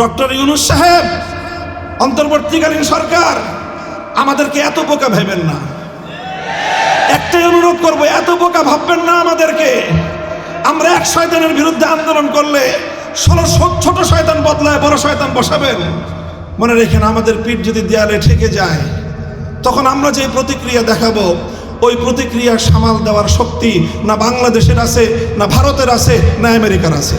Doctor Yunus সাহেব, অন্তর্বর্তীকালীন সরকার, আমাদেরকে এত বোকা ভেবেন না। একটাই অনুরোধ করব, এত বোকা ভাববেন না আমাদেরকে। আমরা এক শয়তানের বিরুদ্ধে আন্দোলন করলে ষোলো ছোট শয়তান বদলায় বড় শয়তান বসাবেন। মনে রেখেন আমাদের পিঠ যদি দেয়ালে ঠেকে যায়, তখন আমরা যে প্রতিক্রিয়া দেখাবো, ওই প্রতিক্রিয়া সামাল দেওয়ার শক্তি না বাংলাদেশের আছে, না ভারতের আছে, না আমেরিকার আছে।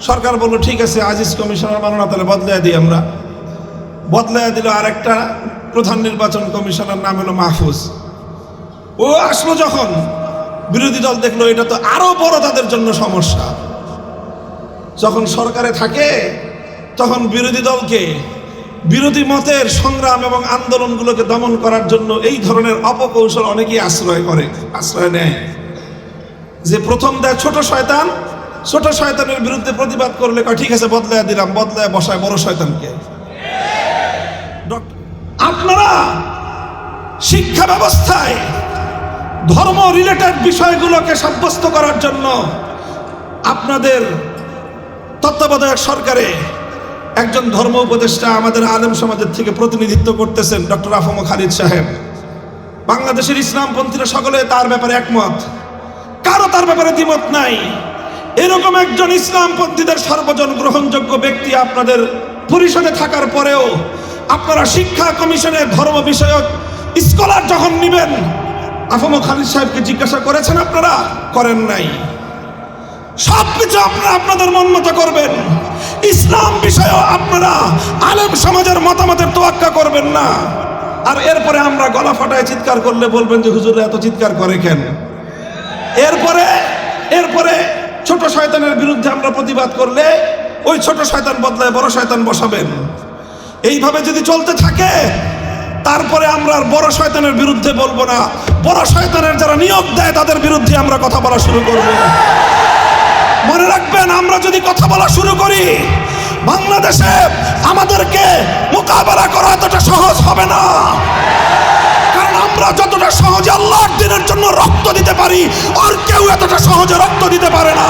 সরকার বলল, ঠিক আছে, আজিজ কমিশনার মানো তাহলে বদলাই দিই আমরা। বদলায় দিল আরেকটা প্রধান নির্বাচন কমিশনার, নাম হলো মাহফুজ। ও আসলো যখন, বিরোধী দল দেখল এটা তো আরও বড় তাদের জন্য সমস্যা। যখন সরকারে থাকে, তখন বিরোধী দলকে বিরোধী মতের সংগ্রাম এবং আন্দোলনগুলোকে দমন করার জন্য এই ধরনের অপকৌশল অনেকেই আশ্রয় করে, আশ্রয় নেয়। যে প্রথম দেয় ছোট শয়তান ছোট শয়তানের বিরুদ্ধে প্রতিবাদ করলে কয়, ঠিক আছে বদলায় দিলাম বদলায় বসায় বড় শয়তানকে। আপনারা শিক্ষা ব্যবস্থায় ধর্ম রিলেটেড বিষয়গুলোকে সাব্যস্ত করার জন্য আপনাদের তত্ত্বাবধায়ক সরকারে একজন ধর্ম উপদেষ্টা আমাদের আলেম সমাজের থেকে প্রতিনিধিত্ব করতেছেন ডক্টর আফম খালিদ সাহেব। বাংলাদেশের ইসলামপন্থীরা সকলে তার ব্যাপারে একমত। কারও তার ব্যাপারে দ্বিমত নাই। এরকম একজন ইসলামপন্থীদের সর্বজন গ্রহণযোগ্য ব্যক্তি আপনাদের পরিষদে থাকার পরেও আপনারা শিক্ষা কমিশনের ধর্ম বিষয়ক স্কলার যখন নেবেন, আফম খালিদ সাহেবকে জিজ্ঞাসা করেছেন আপনারা? করেন নাই। সব কিছু আপনারা আপনাদের মন মতো করবেন। ইসলাম বিষয়েও আপনারা আলেম সমাজের মতামতের তোয়াক্কা করবেন না। আর এরপরে আমরা গলা ফাটায় চিৎকার করলে বলবেন যে, হুজুর, এত চিৎকার করে কেন? এরপরে এরপরে ছোট শয়তানের বিরুদ্ধে আমরা প্রতিবাদ করলে ওই ছোট শয়তান বদলায় বড় শয়তান বসাবেন। এইভাবে যদি চলতে থাকে, তারপরে আমরা আর বড় শয়তানের বিরুদ্ধে বলব না। বড় শয়তানের যারা নিয়োগ দেয়, তাদের বিরুদ্ধে আমরা কথা বলা শুরু করব। মনে রাখবেন, আমরা যদি কথা বলা শুরু করি, বাংলাদেশে আমাদেরকে মোকাবেলা করা এতটা সহজ হবে না। আমরা যতটা সহজে আল্লাহর দিনের জন্য রক্ত দিতে পারি, আর কেউ এতটা সহজে রক্ত দিতে পারে না।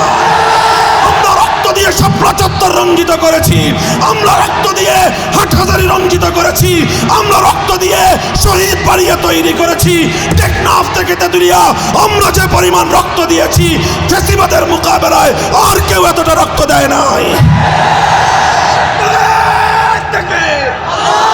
আমরা রক্ত দিয়ে শাপলা চত্বর রঞ্জিত করেছি, আমরা রক্ত দিয়ে হাটহাজারি রঞ্জিত করেছি, আমরা রক্ত দিয়ে শহীদ বাড়িয়ে তৈরি করেছি। টেকনাফ থেকে তেতুলিয়া, আমরা যে পরিমাণ রক্ত দিয়েছি ফেসিবাদের মোকাবেলায় আর কেউ এতটা রক্ত দেয় নাই। ইসলামের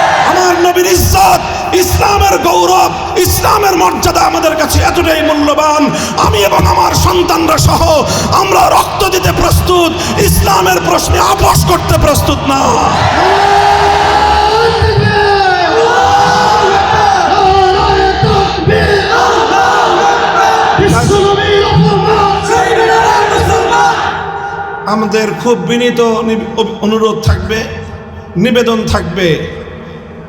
নবীর ইজ্জত, ইসলামের গৌরব, ইসলামের মর্যাদা আমাদের কাছে এতটাই মূল্যবান। আমি এবং আমার সন্তানরা সহ আমরা রক্ত দিতে প্রস্তুত, ইসলামের প্রশ্নে আপোষ করতে প্রস্তুত না। আমাদের খুব বিনীত অনুরোধ থাকবে, নিবেদন থাকবে।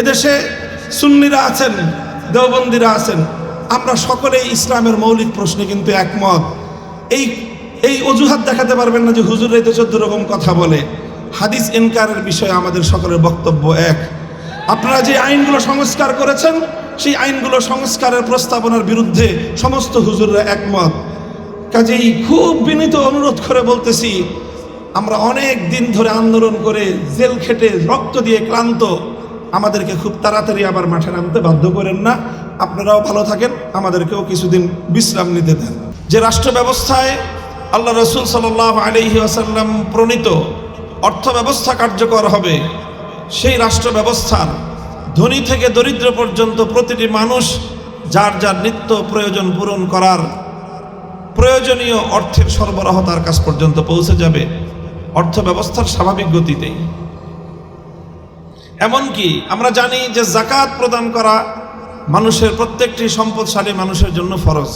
এদেশে সুন্নিরা আছেন, দেওবন্দিরা আছেন। আমরা সকলেই ইসলামের মৌলিক প্রশ্নে কিন্তু একমত। এই এই অজুহাত দেখাতে পারবেন না যে হুজুর তো চোদ্দ রকম কথা বলে। হাদিস ইনকারের বিষয়ে আমাদের সকলের বক্তব্য এক। আপনারা যে আইনগুলো সংস্কার করেছেন, সেই আইনগুলো সংস্কারের প্রস্তাবনার বিরুদ্ধে সমস্ত হুজুররা একমত। কাজেই খুব বিনীত অনুরোধ করে বলতেছি, আমরা অনেক দিন ধরে আন্দোলন করে জেল খেটে রক্ত দিয়ে ক্লান্ত। আমাদেরকে খুব তাড়াতাড়ি আবার মাঠে নামতে বাধ্য করেন না। আপনারাও ভালো থাকেন, আমাদেরকেও কিছুদিন বিশ্রাম নিতে দেন। যে রাষ্ট্র ব্যবস্থায় আল্লাহ রসুল সাল আলহি আসাল্লাম প্রণীত অর্থ ব্যবস্থা কার্যকর হবে, সেই রাষ্ট্র ব্যবস্থার ধনী থেকে দরিদ্র পর্যন্ত প্রতিটি মানুষ যার যার নিত্য প্রয়োজন পূরণ করার প্রয়োজনীয় অর্থের সরবরাহ তার কাছ পর্যন্ত পৌঁছে যাবে। অর্থ ব্যবস্থার স্বাভাবিক গতিতেই। এমনকি আমরা জানি যে জাকাত প্রদান করা মানুষের প্রত্যেকটি সম্পদশালী মানুষের জন্য ফরজ।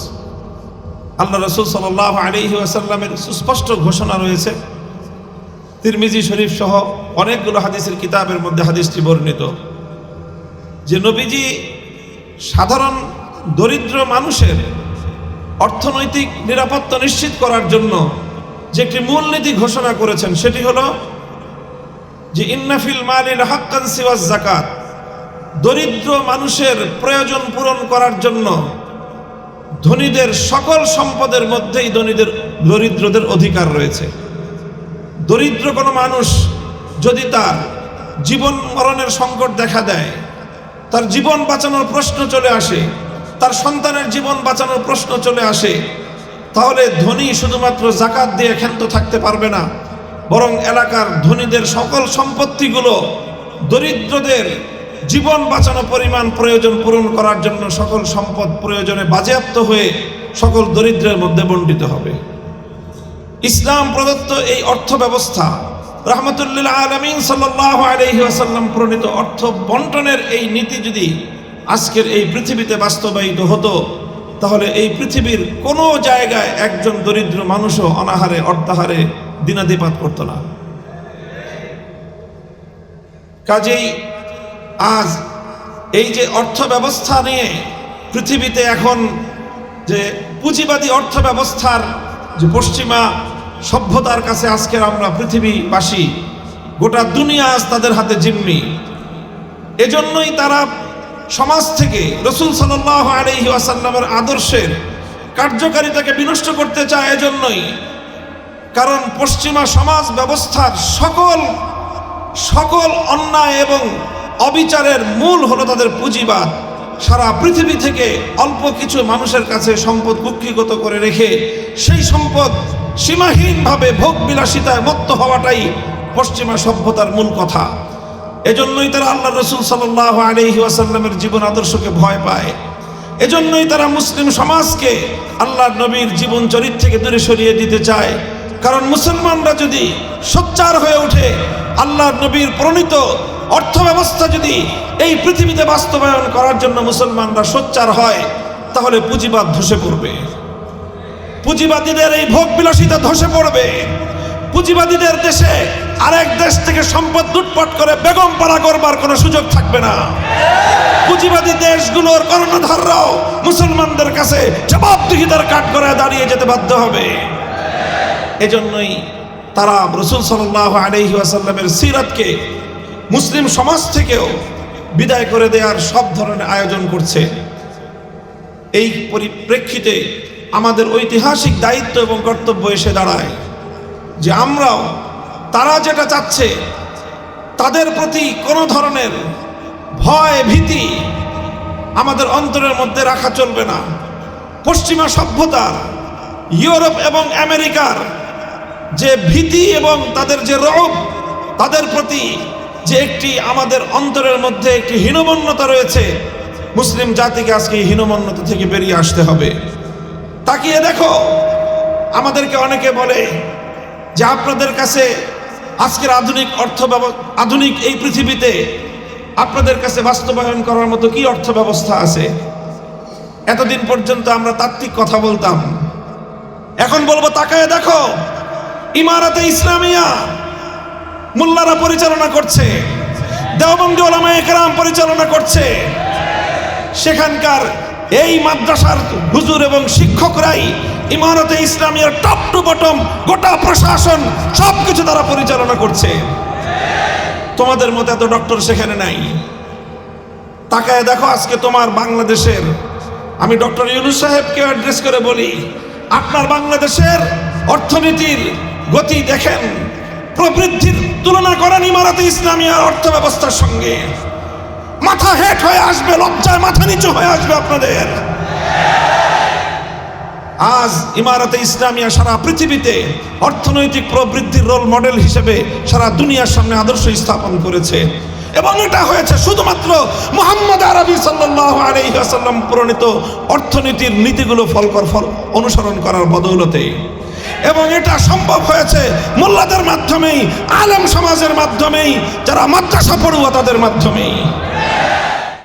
আল্লাহ রসুল সাল আলিহি আসাল্লামের সুস্পষ্ট ঘোষণা রয়েছে। তিরমিজি শরীফ সহ অনেকগুলো হাদিসের কিতাবের মধ্যে হাদিসটি বর্ণিত। যে নবীজি সাধারণ দরিদ্র মানুষের অর্থনৈতিক নিরাপত্তা নিশ্চিত করার জন্য যে একটি মূলনীতি ঘোষণা করেছেন, সেটি হলো যে ইন্নাফিল মালিল হাক্কান সিওয়াজ জাকাত দরিদ্র মানুষের প্রয়োজন পূরণ করার জন্য ধনীদের সকল সম্পদের মধ্যেই ধনীদের দরিদ্রদের অধিকার রয়েছে। দরিদ্র কোনো মানুষ যদি তার জীবন মরণের সংকট দেখা দেয়, তার জীবন বাঁচানোর প্রশ্ন চলে আসে, তার সন্তানের জীবন বাঁচানোর প্রশ্ন চলে আসে, তাহলে ধনী শুধুমাত্র জাকাত দিয়ে ক্ষান্ত থাকতে পারবে না। বরং এলাকার ধনীদের সকল সম্পত্তিগুলো দরিদ্রদের জীবন বাঁচানো পরিমাণ প্রয়োজন পূরণ করার জন্য সকল সম্পদ প্রয়োজনে বাজেয়াপ্ত হয়ে সকল দরিদ্রের মধ্যে বণ্টিত হবে। ইসলাম প্রদত্ত এই অর্থ ব্যবস্থা রহমতুল্লাহ আলমিন আসাল্লাম প্রণীত অর্থ বন্টনের এই নীতি যদি আজকের এই পৃথিবীতে বাস্তবায়িত হতো, তাহলে এই পৃথিবীর কোনো জায়গায় একজন দরিদ্র মানুষও অনাহারে, অর্ধাহারে দিনাদিপাত করতো না। কাজেই আজ এই যে অর্থ ব্যবস্থা নিয়ে পৃথিবীতে এখন যে পুঁজিবাদী অর্থ ব্যবস্থার যে পশ্চিমা সভ্যতার কাছে আজকের আমরা পৃথিবীবাসী, গোটা দুনিয়া আজ তাদের হাতে জিম্মি। এজন্যই তারা সমাজ থেকে রসুল সাল্লাহ আলহি আসাল্লামের আদর্শের কার্যকারিতাকে বিনষ্ট করতে চায়, এজন্যই কারণ পশ্চিমা সমাজ ব্যবস্থার সকল সকল অন্যায় এবং অবিচারের মূল হলো তাদের পুঁজিবাদ। সারা পৃথিবী থেকে অল্প কিছু মানুষের কাছে সম্পদ কুক্ষিগত করে রেখে সেই সম্পদ সীমাহীনভাবে ভোগ বিলাসিতায় মত্ত হওয়াটাই পশ্চিমা সভ্যতার মূল কথা। এজন্যই তারা আল্লাহ রসুল সাল্লাহ আলহি ওয়াসাল্লামের জীবন আদর্শকে ভয় পায়। এজন্যই তারা মুসলিম সমাজকে আল্লাহ নবীর জীবন চরিত্র থেকে দূরে সরিয়ে দিতে চায়। কারণ মুসলমানরা যদি সোচ্চার হয়ে ওঠে আল্লাহ নবীর প্রণীত অর্থ ব্যবস্থা যদি এই পৃথিবীতে বাস্তবায়ন করার জন্য মুসলমানরা সোচ্চার হয়, তাহলে পুঁজিবাদ ধসে পড়বে। পুঁজিবাদীদের এই ভোগ বিলাসিতা ধসে পড়বে। পুঁজিবাদীদের দেশে আরেক দেশ থেকে সম্পদ লুটপাট করে বেগম পাড়া করবার কোনো সুযোগ থাকবে না। পুঁজিবাদী দেশগুলোর কর্ণধাররাও মুসলমানদের কাছে জবাবদিহিতার কাঠ করে দাঁড়িয়ে যেতে বাধ্য হবে। এজন্যই তারা রসুল সাল্লাহ আলহি আসাল্লামের সিরাতকে মুসলিম সমাজ থেকেও বিদায় করে দেওয়ার সব ধরনের আয়োজন করছে। এই পরিপ্রেক্ষিতে আমাদের ঐতিহাসিক দায়িত্ব এবং কর্তব্য এসে দাঁড়ায় যে আমরাও তারা যেটা চাচ্ছে তাদের প্রতি কোনো ধরনের ভয় ভীতি আমাদের অন্তরের মধ্যে রাখা চলবে না। পশ্চিমা সভ্যতা ইউরোপ এবং আমেরিকার যে ভীতি এবং তাদের যে রব তাদের প্রতি যে একটি আমাদের অন্তরের মধ্যে একটি হীনমন্যতা রয়েছে, মুসলিম জাতিকে আজকে এই হীনমন্যতা থেকে বেরিয়ে আসতে হবে। তাকিয়ে দেখো, আমাদেরকে অনেকে বলে যে আপনাদের কাছে আজকের আধুনিক অর্থ আধুনিক এই পৃথিবীতে আপনাদের কাছে বাস্তবায়ন করার মতো কি অর্থ ব্যবস্থা আছে? এতদিন পর্যন্ত আমরা তাত্ত্বিক কথা বলতাম। এখন বলব, তাকায় দেখো ইমারতে ইসলামিয়া। মোল্লারা পরিচালনা করছে। দেওবন্দি ওলামা একরাম পরিচালনা করছে। সেখানকার এই মাদ্রাসার হুজুর এবং শিক্ষকরাই ইমারতে ইসলামিয়ার টপ টু বটম গোটা প্রশাসন সব কিছু তারা পরিচালনা করছে। তোমাদের মতো এত ডক্টর সেখানে নাই। তাকায় দেখো আজকে তোমার বাংলাদেশের, আমি ডক্টর ইউনুস সাহেবকে অ্যাড্রেস করে বলি, আপনার বাংলাদেশের অর্থনীতির গতি দেখেন, প্রবৃদ্ধির তুলনা করেন ইমারতে ইসলামিয়ার অর্থ ব্যবস্থার সঙ্গে। মাথা হেট হয়ে আসবে, লজ্জায় মাথা নিচু হয়ে আসবে আপনাদের। আজ ইমারতে ইসলামিয়া সারা পৃথিবীতে অর্থনৈতিক প্রবৃদ্ধির রোল মডেল হিসেবে সারা দুনিয়ার সামনে আদর্শ স্থাপন করেছে। এবং এটা হয়েছে শুধুমাত্র মোহাম্মদ আরবি সাল্লাহ আলহিহাসাল্লাম প্রণীত অর্থনীতির নীতিগুলো ফলকর ফল অনুসরণ করার বদৌলতে। এবং এটা সম্ভব হয়েছে মোল্লাদের মাধ্যমেই আলেম সমাজের মাধ্যমেই যারা মাদ্রাসা পড়ুয়া তাদের মাধ্যমেই।